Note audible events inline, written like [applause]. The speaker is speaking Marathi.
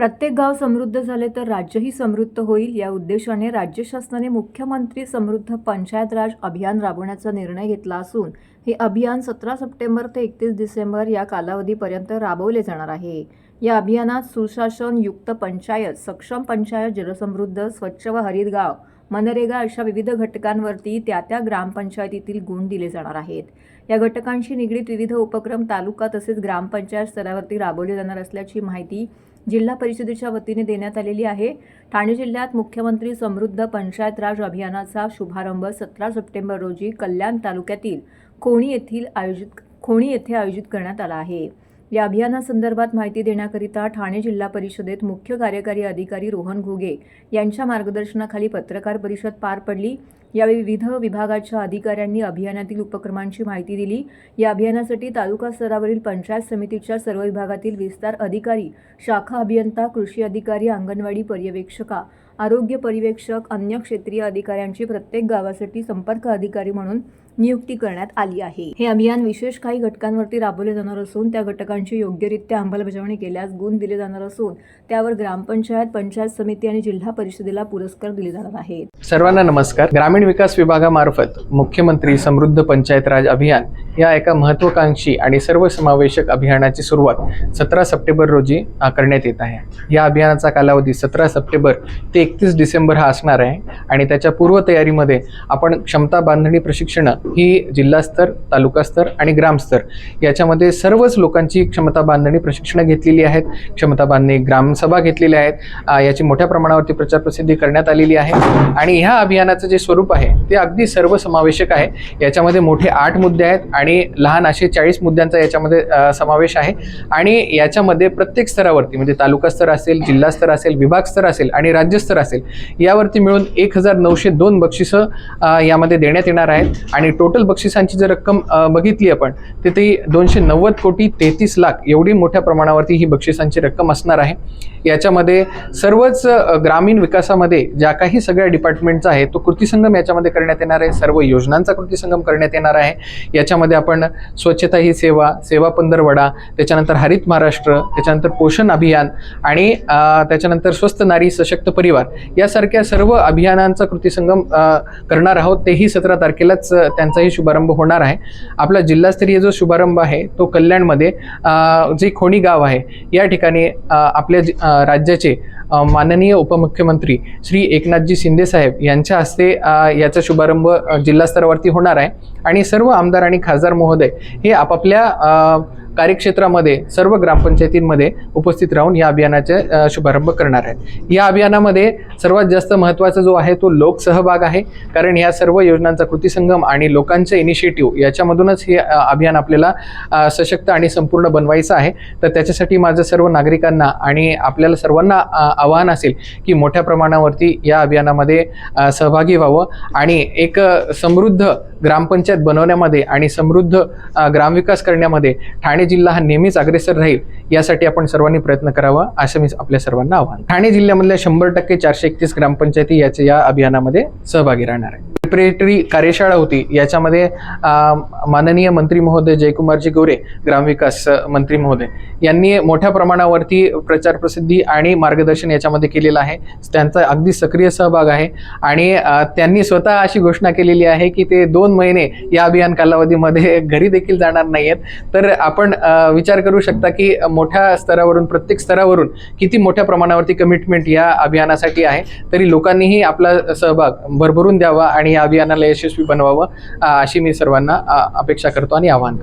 प्रत्येक गाव समृद्ध झाले तर राज्यही समृद्ध होईल. या उद्देशाने राज्य शासनाने मुख्यमंत्री समृद्ध पंचायत राज अभियान राबवण्याचा निर्णय घेतला असून हे अभियान सतरा सप्टेंबर ते एकतीस डिसेंबर या कालावधीपर्यंत राबवले जाणार आहे. या अभियानात सुशासन युक्त पंचायत सक्षम पंचायत जलसमृद्ध स्वच्छ व हरित गाव मनरेगा अशा विविध घटकांवरती त्या त्या ग्रामपंचायतीतील गुण दिले जाणार आहेत. या घटकांशी निगडीत विविध उपक्रम तालुका तसेच ग्रामपंचायत स्तरावरती राबवले जाणार असल्याची माहिती जिल्हा परिषदेच्या वतीने देण्यात आलेली आहे. ठाणे जिल्ह्यात मुख्यमंत्री समृद्ध पंचायत राज अभियानाचा शुभारंभ सतरा सप्टेंबर रोजी कल्याण तालुक्यातील खोणी येथील आयोजित खोणी येथे आयोजित करण्यात आला आहे. या अभियानासंदर्भात माहिती देण्याकरिता ठाणे जिल्हा परिषदेत मुख्य कार्यकारी अधिकारी रोहन घुगे यांच्या मार्गदर्शनाखाली पत्रकार परिषद पार पडली. यावेळी विविध विभागाच्या अधिकाऱ्यांनी अभियानातील उपक्रमांची माहिती दिली. या अभियानासाठी तालुका स्तरावरील पंचायत समितीच्या सर्व विभागातील विस्तार अधिकारी शाखा अभियंता कृषी अधिकारी अंगणवाडी पर्यवेक्षका आरोग्य पर्यवेक्षक अन्य क्षेत्रीय अधिकाऱ्यांची प्रत्येक गावासाठी संपर्क अधिकारी म्हणून नियुक्ती करण्यात आली आहे. हे अभियान विशेष काही घटकांवरती राबवले जाणार असून त्या घटकांची योग्यरित्या अंमलबजावणी केल्यास गुण दिले जाणार असून त्यावर ग्रामपंचायत पंचायत समिती आणि जिल्हा परिषदेला पुरस्कार दिले जाणार आहेत. सर्वांना नमस्कार. ग्रामीण विकास विभागामार्फत मुख्यमंत्री समृद्ध पंचायत राज अभियान या एका महत्वाकांक्षी आणि सर्वसमावेशक अभियानाची सुरुवात सतरा सप्टेंबर रोजी करण्यात येत आहे. या अभियानाचा कालावधी सतरा सप्टेंबर ते एकतीस डिसेंबर हा असणार आहे आणि त्याच्या पूर्वतयारीमध्ये आपण क्षमता बांधणी प्रशिक्षण ही जिल्हास्तर तालुकास्तर आणि ग्रामस्तर याच्यामध्ये सर्वच लोकांची क्षमता बांधणी प्रशिक्षणं घेतलेली आहेत. क्षमता बांधणी ग्रामसभा घेतलेल्या आहेत. याची मोठ्या प्रमाणावरती प्रचार प्रसिद्धी करण्यात आलेली आहे. आणि ह्या अभियानाचं जे स्वरूप आहे ते अगदी सर्वसमावेशक आहे. याच्यामध्ये मोठे आठ मुद्दे आहेत आणि लहान असे चाळीस मुद्द्यांचा याच्यामध्ये समावेश आहे. आणि याच्यामध्ये प्रत्येक स्तरावरती म्हणजे तालुका स्तर असेल जिल्हास्तर असेल विभाग स्तर असेल आणि राज्यस्तर असेल यावरती मिळून एक हजार नऊशे दोन बक्षिसं यामध्ये देण्यात येणार आहेत. आणि टोटल बक्षिसांची जर रक्कम बघितली आपण तर ती दोनशे नव्वद कोटी तेहतीस लाख एवढी मोठ्या प्रमाणावरती ही बक्षिसांची रक्कम असणार आहे. याच्यामध्ये सर्वच ग्रामीण विकासामध्ये ज्या काही सगळ्या डिपार्टमेंटचा आहे तो कृतीसंगम याच्यामध्ये करण्यात येणार आहे सर्व योजनांचा कृतीसंगम करण्यात येणार आहे. याच्यामध्ये आपण स्वच्छता ही सेवा सेवा पंधरवडा त्याच्यानंतर हरित महाराष्ट्र त्याच्यानंतर पोषण अभियान आणि त्याच्यानंतर स्वस्त नारी सशक्त परिवार यासारख्या सर्व अभियानांचा कृतीसंगम संगम करणार आहोत. तेही सतरा तारखेलाच त्यांचाही शुभारंभ होणार आहे. आपला जिल्हास्तरीय जो शुभारंभ आहे तो कल्याणमध्ये जे खोणी गाव आहे या ठिकाणी आपल्या राज्याचे माननीय उपमुख्यमंत्री श्री एकनाथजी शिंदे साहेब यांच्या हस्ते याचा शुभारंभ जिल्हास्तरावरती होणार आहे. आणि सर्व आमदार आणि खासदार महोदय हे आपापल्या कार्यक्षेत्रामध्ये सर्व ग्रामपंचायतींमध्ये उपस्थित राहून या अभियानाचा शुभारंभ करणार आहे या अभियानामध्ये सर्वात जास्त महत्त्वाचा जो आहे तो लोकसहभाग आहे. कारण या सर्व योजनांचा कृती संगम आणि लोकांचे इनिशिएटिव्ह याच्यामधूनच हे अभियान आपल्याला सशक्त आणि संपूर्ण बनवायचं आहे. तर त्याच्यासाठी माझं सर्व नागरिकांना आणि आपल्याला सर्वांना आवाहन असेल की मोठ्या प्रमाणावरती या अभियानामध्ये सहभागी व्हावं आणि एक समृद्ध ग्रामपंचायत बनवण्यामध्ये आणि समृद्ध ग्रामविकास करण्यामध्ये ठाणे जिल्हा हा नेहमीच अग्रेसर राहील. यासाठी आपण सर्वांनी प्रयत्न करावा असं मी आपल्या सर्वांना आवाहन ठाणे जिल्ह्यामधल्या शंभर टक्के चारशे एकतीस ग्रामपंचायती याच्या या अभियानामध्ये सहभागी राहणार आहे प्रिपरेटरी कार्यशाळा होती. याच्यामध्ये माननीय मंत्री महोदय जयकुमारजी गोरे ग्रामविकास मंत्री महोदय यांनी मोठ्या प्रमाणावरती प्रचार प्रसिद्धी आणि मार्गदर्शन याच्यामध्ये केलेलं आहे. त्यांचा अगदी सक्रिय सहभाग आहे. आणि त्यांनी स्वतः अशी घोषणा केलेली आहे की ते दोन महिने या अभियान कालावधीमध्ये [laughs] घरी देखील जाणार नाही आहेत तर आपण विचार करू शकता की मोठ्या स्तरावरून प्रत्येक स्तरावरून किती मोठ्या प्रमाणावरती कमिटमेंट या अभियानासाठी आहे. तरी लोकांनीही आपला सहभाग भरभरून द्यावा आणि या अभियानाला यशस्वी बनवावं अशी मी सर्वांना अपेक्षा करतो आणि आवाहन